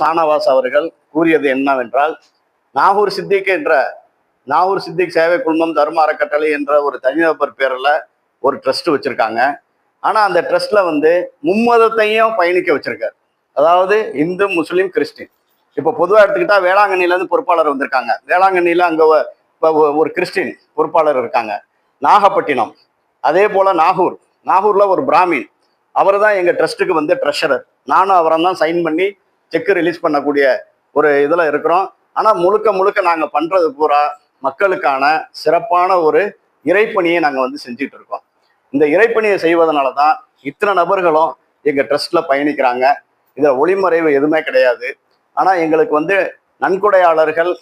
சானவாஸ் அவர்கள் கூறியது என்னவென்றால் நாகூர் சித்திக் என்ற நாகூர் சித்திக் சேவை குழுமம் தர்ம அறக்கட்டளை என்ற ஒரு தனிநபர் பேரில் ஒரு ட்ரஸ்ட் வச்சிருக்காங்க. ஆனால் அந்த ட்ரஸ்ட்ல வந்து மும்மதத்தையும் பயணிக்க வச்சிருக்காரு. அதாவது இந்து முஸ்லீம் கிறிஸ்டின். இப்போ பொதுவாக எடுத்துக்கிட்டா வேளாங்கண்ணிலேருந்து பொறுப்பாளர் வந்திருக்காங்க. வேளாங்கண்ணியில் அங்கே ஒரு கிறிஸ்டின் பொறுப்பாளர் இருக்காங்க. நாகப்பட்டினம். அதே போல நாகூர். நாகூர்ல ஒரு பிராமின். அவர் தான் எங்கள் ட்ரஸ்ட்டுக்கு வந்து ட்ரெஷரர். நானும் அவரை தான் சைன் பண்ணி செக் ரிலீஸ் பண்ணக்கூடிய ஒரு இதில் இருக்கிறோம். ஆனால் முழுக்க முழுக்க நாங்கள் பண்ணுறது பூரா மக்களுக்கான சிறப்பான ஒரு இறைப்பணியை நாங்கள் வந்து செஞ்சுட்டு இருக்கோம். இந்த இறைப்பணியை செய்வதனால தான் இத்தனை நபர்களும் எங்கள் ட்ரஸ்ட்டில் பயணிக்கிறாங்க. இதில் ஒளிமறைவு எதுவுமே கிடையாது. ஆனால் எங்களுக்கு வந்து நன்கொடையாளர்கள்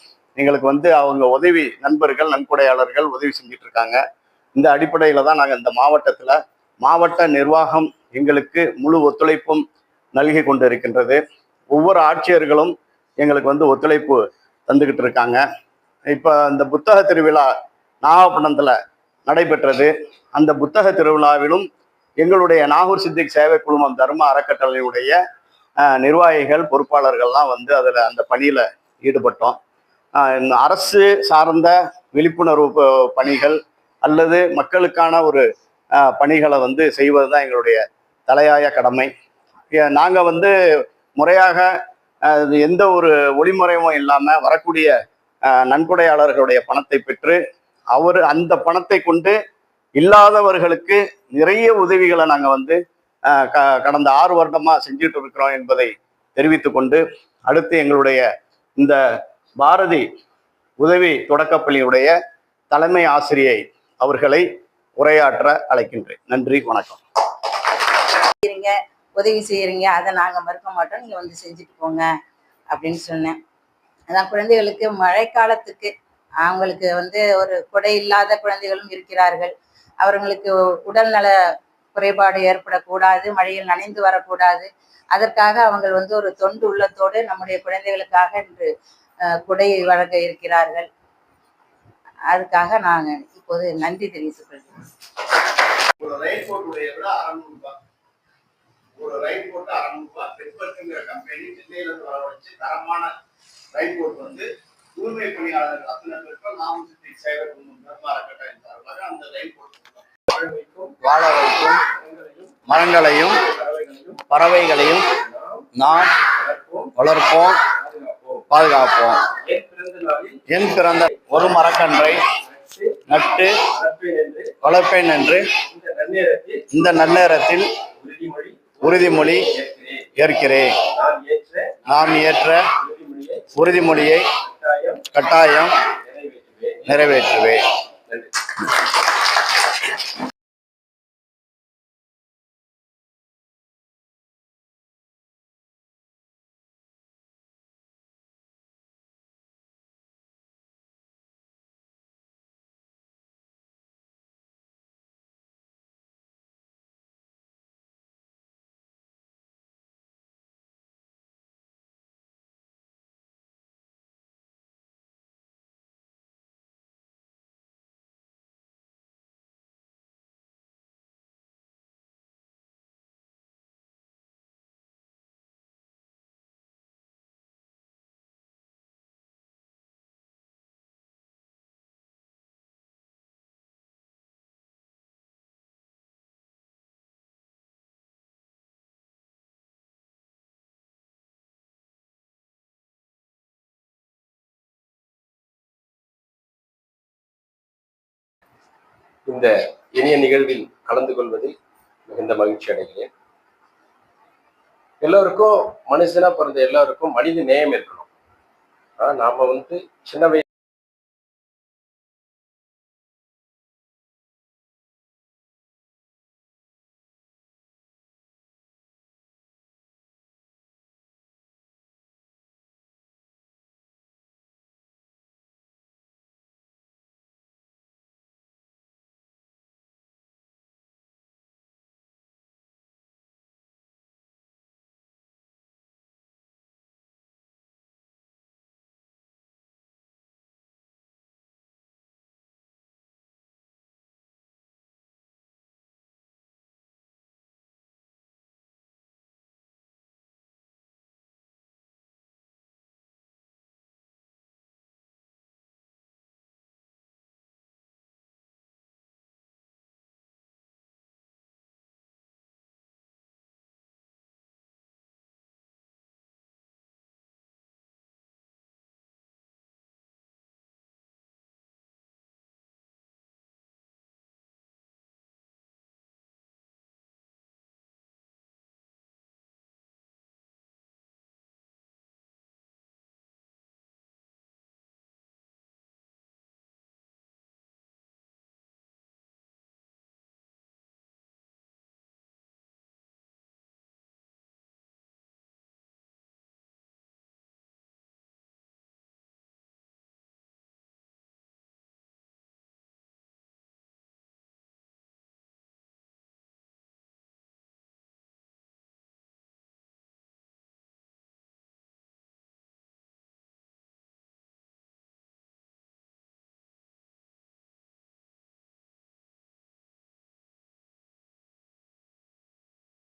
எங்களுக்கு வந்து அவங்க உதவி நண்பர்கள் நன்கொடையாளர்கள் உதவி செஞ்சுட்டு இருக்காங்க. இந்த அடிப்படையில் தான் நாங்கள் இந்த மாவட்டத்தில் மாவட்ட நிர்வாகம் எங்களுக்கு முழு ஒத்துழைப்பும் நல்கி கொண்டு இருக்கின்றது ஒவ்வொரு ஆட்சியர்களும் எங்களுக்கு வந்து ஒத்துழைப்பு தந்துக்கிட்டு இருக்காங்க. இப்போ அந்த புத்தக திருவிழா நாகப்பட்டினத்தில் நடைபெற்றது. அந்த புத்தக திருவிழாவிலும் எங்களுடைய நாகூர் சித்திக் சேவை குழுமம் தர்ம அறக்கட்டளையுடைய நிர்வாகிகள் பொறுப்பாளர்கள்லாம் வந்து அதில் அந்த பணியில் ஈடுபட்டோம். இந்த அரசு சார்ந்த விழிப்புணர்வு பணிகள் அல்லது மக்களுக்கான ஒரு பணிகளை வந்து செய்வது தான் எங்களுடைய தலையாய கடமை. நாங்கள் வந்து முறையாக எந்த ஒரு ஒளிமுறையும் இல்லாமல் வரக்கூடிய நன்கொடையாளர்களுடைய பணத்தை பெற்று அவர் அந்த பணத்தை கொண்டு இல்லாதவர்களுக்கு நிறைய உதவிகளை நாங்கள் வந்து க கடந்த ஆறு வருடமா செஞ்சுட்டு இருக்கிறோம் என்பதை தெரிவித்து கொண்டு அடுத்து எங்களுடைய இந்த பாரதி உதவி தொடக்கப்பள்ளியுடைய தலைமை ஆசிரியை அவர்களை உரையாற்ற அழைக்கின்றேன். நன்றி வணக்கம். உதவி செய்கிறீங்க அதை நாங்கள் மறுக்க மாட்டோம் நீங்கள் வந்து செஞ்சுட்டு போங்க அப்படின்னு சொன்னேன். அதான் குழந்தைகளுக்கு மழைக்காலத்துக்கு அவங்களுக்கு வந்து ஒரு கொடை இல்லாத குழந்தைகளும் இருக்கிறார்கள். அவர்களுக்கு உடல்நல குறைபாடு ஏற்படக்கூடாது மழையில் நனைந்து வரக்கூடாது. அதற்காக அவங்க வந்து ஒரு தொண்டு உள்ளத்தோடு நம்முடைய குழந்தைகளுக்காக இன்று குடையை குடை வழங்க இருக்கிறார்கள். அதுக்காக நாங்கள் இப்போது நன்றி தெரிவித்துக் கொள்கிறோம். ஒரு ரயில் கோட்டுடைய விட அறநூறு ரூபாய் ஒரு ரயில் கோட்டு அறநூறு ரூபாய் பெட்பர்க்குங்கிற கம்பெனி சென்னையில இருந்து வரவழைச்சு தரமான ரயில் கோட் வந்து தூய்மை பணியாளர்கள் அத்தனை பேருக்கும் நாம சுத்தி சேவை அறக்கட்டளை சார்பாக அந்த வாழ வைக்கும் வாழ வைக்கும் மரங்களையும் பறவைகளையும் நாம் வளர்ப்போம். பாதுகாப்போம். என் பிறந்த ஒரு மரக்கன்றை நட்டு வளர்ப்பேன் என்று இந்த நன்னேரத்தில் உறுதிமொழி ஏற்கிறேன். நாம் ஏற்ற உறுதிமொழியை கட்டாயம் நிறைவேற்றுவேன். இந்த இனிய நிகழ்வில் கலந்து கொள்வதில் மிகுந்த மகிழ்ச்சி அடைகிறேன். எல்லோருக்கும் மனுஷனா பிறந்த எல்லாருக்கும் மனித நேயம் இருக்கணும். ஆனா நாம வந்து சின்ன வயசு